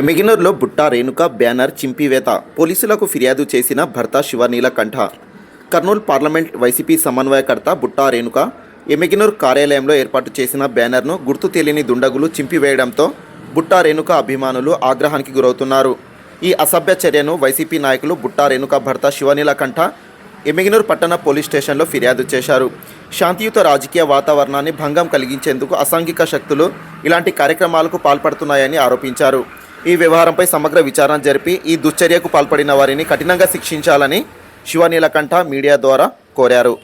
ఎమిగినూరులో Butta Renuka banner చింపివేత. పోలీసులకు ఫిర్యాదు చేసిన భర్త శివనీల కంఠ. కర్నూలు పార్లమెంట్ వైసీపీ సమన్వయకర్త బుట్టా రేణుక ఎమిగినూరు కార్యాలయంలో ఏర్పాటు చేసిన బ్యానర్ను గుర్తు తెలియని దుండగులు చింపివేయడంతో బుట్టా రేణుక అభిమానులు ఆగ్రహానికి గురవుతున్నారు. ఈ అసభ్య చర్యను వైసీపీ నాయకులు బుట్టా రేణుక భర్త శివనీలకంఠ ఎమిగినూరు పట్టణ పోలీస్ స్టేషన్లో ఫిర్యాదు చేశారు. శాంతియుత రాజకీయ వాతావరణాన్ని భంగం కలిగించేందుకు అసాంఘిక శక్తులు ఇలాంటి కార్యక్రమాలకు పాల్పడుతున్నాయని ఆరోపించారు. ఈ వ్యవహారంపై సమగ్ర విచారణ జరిపి ఈ దుశ్చర్యకు పాల్పడిన వారిని కఠినంగా శిక్షించాలని శివనీలకంఠ మీడియా ద్వారా కోరారు.